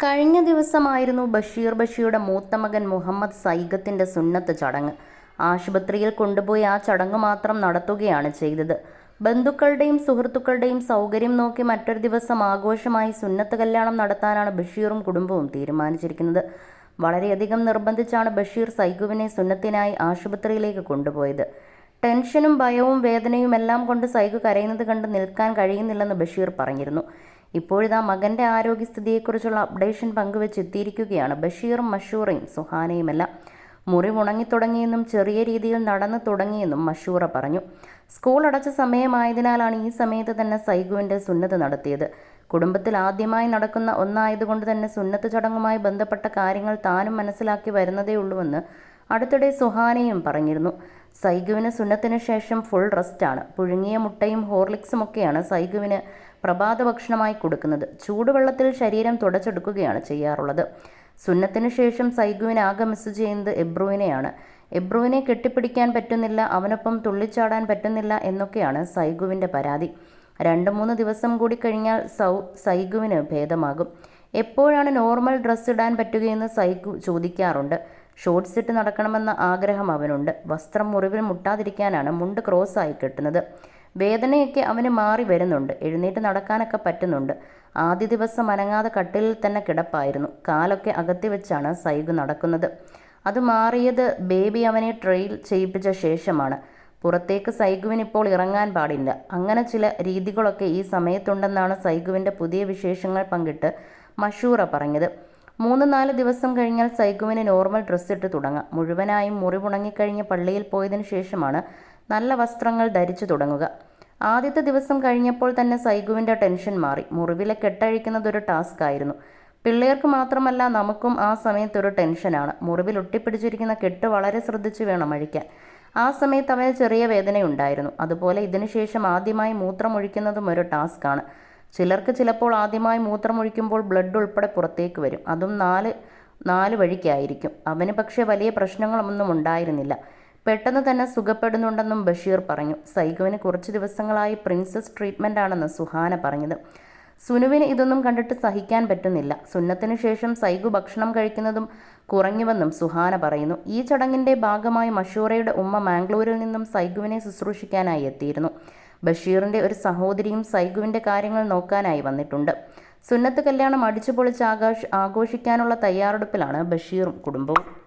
കഴിഞ്ഞ ദിവസമായിരുന്നു ബഷീർ ബഷിയുടെ മൂത്ത മകൻ മുഹമ്മദ് സൈഗത്തിന്റെ സുന്നത്ത് ചടങ്ങ്. ആശുപത്രിയിൽ കൊണ്ടുപോയി ആ ചടങ്ങ് മാത്രം നടത്തുകയാണ് ചെയ്തത്. ബന്ധുക്കളുടെയും സുഹൃത്തുക്കളുടെയും സൗകര്യം നോക്കി മറ്റൊരു ദിവസം ആഘോഷമായി സുന്നത്ത് കല്യാണം നടത്താനാണ് ബഷീറും കുടുംബവും തീരുമാനിച്ചിരിക്കുന്നത്. വളരെയധികം നിർബന്ധിച്ചാണ് ബഷീർ സൈഗുവിനെ സുന്നത്തിനായി ആശുപത്രിയിലേക്ക് കൊണ്ടുപോയത്. ടെൻഷനും ഭയവും വേദനയും എല്ലാം കൊണ്ട് സൈഗു കരയുന്നത് കണ്ട് നിൽക്കാൻ കഴിയുന്നില്ലെന്ന് ബഷീർ പറഞ്ഞിരുന്നു. ഇപ്പോഴിതാ മകന്റെ ആരോഗ്യസ്ഥിതിയെക്കുറിച്ചുള്ള അപ്ഡേഷൻ പങ്കുവെച്ചെത്തിയിരിക്കുകയാണ് ബഷീറും മഷൂറയും സുഹാനയുമെല്ലാം. മുറിവുണങ്ങിത്തുടങ്ങിയെന്നും ചെറിയ രീതിയിൽ നടന്നു തുടങ്ങിയെന്നും മഷൂറ പറഞ്ഞു. സ്കൂൾ അടച്ച സമയമായതിനാലാണ് ഈ സമയത്ത് തന്നെ സൈഗുവിന്റെ സുന്നത്ത് നടത്തിയത്. കുടുംബത്തിൽ ആദ്യമായി നടക്കുന്ന ഒന്നായതുകൊണ്ട് തന്നെ സുന്നത്ത് ചടങ്ങുമായി ബന്ധപ്പെട്ട കാര്യങ്ങൾ താനും മനസ്സിലാക്കി വരുന്നതേയുള്ളൂവെന്ന് അടുത്തിടെ സുഹാനയും പറഞ്ഞിരുന്നു. സൈഗുവിന് സുന്നത്തിന് ശേഷം ഫുൾ റെസ്റ്റാണ്. പുഴുങ്ങിയ മുട്ടയും ഹോർലിക്സും ഒക്കെയാണ് സൈഗുവിന് പ്രഭാത ഭക്ഷണമായി കൊടുക്കുന്നത്. ചൂടുവെള്ളത്തിൽ ശരീരം തുടച്ചെടുക്കുകയാണ് ചെയ്യാറുള്ളത്. സുന്നത്തിന് ശേഷം സൈഗുവിനെ ആകെ മിസ് ചെയ്യുന്നത് എബ്രുവിനെയാണ്. എബ്രുവിനെ കെട്ടിപ്പിടിക്കാൻ പറ്റുന്നില്ല അവനൊപ്പം തുള്ളിച്ചാടാൻ പറ്റുന്നില്ല എന്നൊക്കെയാണ് സൈഗുവിന്റെ പരാതി. രണ്ട് മൂന്ന് ദിവസം കൂടി കഴിഞ്ഞാൽ സൗ സൈഗുവിന് ഭേദമാകും. എപ്പോഴാണ് നോർമൽ ഡ്രസ്സ് ഇടാൻ പറ്റുകയെന്ന് സൈഗു ചോദിക്കാറുണ്ട്. ഷോർട്ട്സ് ഇട്ട് നടക്കണമെന്ന ആഗ്രഹം അവനുണ്ട്. വസ്ത്രം മുറിവിൽ മുട്ടാതിരിക്കാനാണ് മുണ്ട് ക്രോസായി കെട്ടുന്നത്. വേദനയൊക്കെ അവന് മാറി വരുന്നുണ്ട്. എഴുന്നേറ്റ് നടക്കാനൊക്കെ പറ്റുന്നുണ്ട്. ആദ്യ ദിവസം അനങ്ങാതെ കട്ടിലിൽ തന്നെ കിടപ്പായിരുന്നു. കാലൊക്കെ അകത്തി വെച്ചാണ് സൈഗ് നടക്കുന്നത്. അത് മാറിയത് ബേബി അവനെ ട്രെയിൽ ചെയ്യിപ്പിച്ച ശേഷമാണ്. പുറത്തേക്ക് സൈഗുവിന് ഇപ്പോൾ ഇറങ്ങാൻ പാടില്ല. അങ്ങനെ ചില രീതികളൊക്കെ ഈ സമയത്തുണ്ടെന്നാണ് സൈഗുവിന്റെ പുതിയ വിശേഷങ്ങൾ പങ്കിട്ട് മഷൂറ പറഞ്ഞത്. മൂന്ന് നാല് ദിവസം കഴിഞ്ഞാൽ സൈഗുവിന് നോർമൽ ഡ്രസ്സ് ഇട്ട് തുടങ്ങാം. മുഴുവനായും മുറിവുണങ്ങിക്കഴിഞ്ഞ് പള്ളിയിൽ പോയതിനു ശേഷമാണ് നല്ല വസ്ത്രങ്ങൾ ധരിച്ചു തുടങ്ങുക. ആദ്യത്തെ ദിവസം കഴിഞ്ഞപ്പോൾ തന്നെ സൈഗുവിന്റെ ടെൻഷൻ മാറി. മുറിവിലെ കെട്ടഴിക്കുന്നത് ഒരു ടാസ്ക് ആയിരുന്നു. പിള്ളേർക്ക് മാത്രമല്ല നമുക്കും ആ സമയത്തൊരു ടെൻഷനാണ് മുറിവിൽ ഒട്ടിപ്പിടിച്ചിരിക്കുന്ന കെട്ട് വളരെ ശ്രദ്ധിച്ചു വേണം അഴിക്കാൻ. ആ സമയത്ത് അവന് ചെറിയ വേദനയുണ്ടായിരുന്നു. അതുപോലെ ഇതിനുശേഷം ആദ്യമായി മൂത്രമൊഴിക്കുന്നതും ഒരു ടാസ്ക്കാണ് ചിലർക്ക് ചിലപ്പോൾ ആദ്യമായി മൂത്രമൊഴിക്കുമ്പോൾ ബ്ലഡ് ഉൾപ്പെടെ പുറത്തേക്ക് വരും. അതും നാല് നാല് വഴിക്കായിരിക്കും. അവന് പക്ഷേ വലിയ പ്രശ്നങ്ങളൊന്നും ഉണ്ടായിരുന്നില്ല. പെട്ടെന്ന് തന്നെ സുഖപ്പെടുന്നുണ്ടെന്നും ബഷീർ പറഞ്ഞു. സൈഗുവിന് കുറച്ച് ദിവസങ്ങളായി പ്രിൻസസ് ട്രീറ്റ്മെന്റ് ആണെന്ന് സുഹാന പറഞ്ഞത്. സുനുവിന് ഇതൊന്നും കണ്ടിട്ട് സഹിക്കാൻ പറ്റുന്നില്ല. സുന്നത്തിന് ശേഷം സൈഗു ഭക്ഷണം കഴിക്കുന്നതും കുറഞ്ഞുവെന്നും സുഹാന പറയുന്നു. ഈ ചടങ്ങിന്റെ ഭാഗമായി മഷൂറയുടെ ഉമ്മ മാംഗ്ലൂരിൽ നിന്നും സൈഗുവിനെ ശുശ്രൂഷിക്കാനായി എത്തിയിരുന്നു. ബഷീറിന്റെ ഒരു സഹോദരിയും സൈഗുവിന്റെ കാര്യങ്ങൾ നോക്കാനായി വന്നിട്ടുണ്ട്. സുന്നത്ത് കല്യാണം അടിച്ചുപൊളിച്ച് ആഘോഷ ആഘോഷിക്കാനുള്ള തയ്യാറെടുപ്പിലാണ് ബഷീറും കുടുംബവും.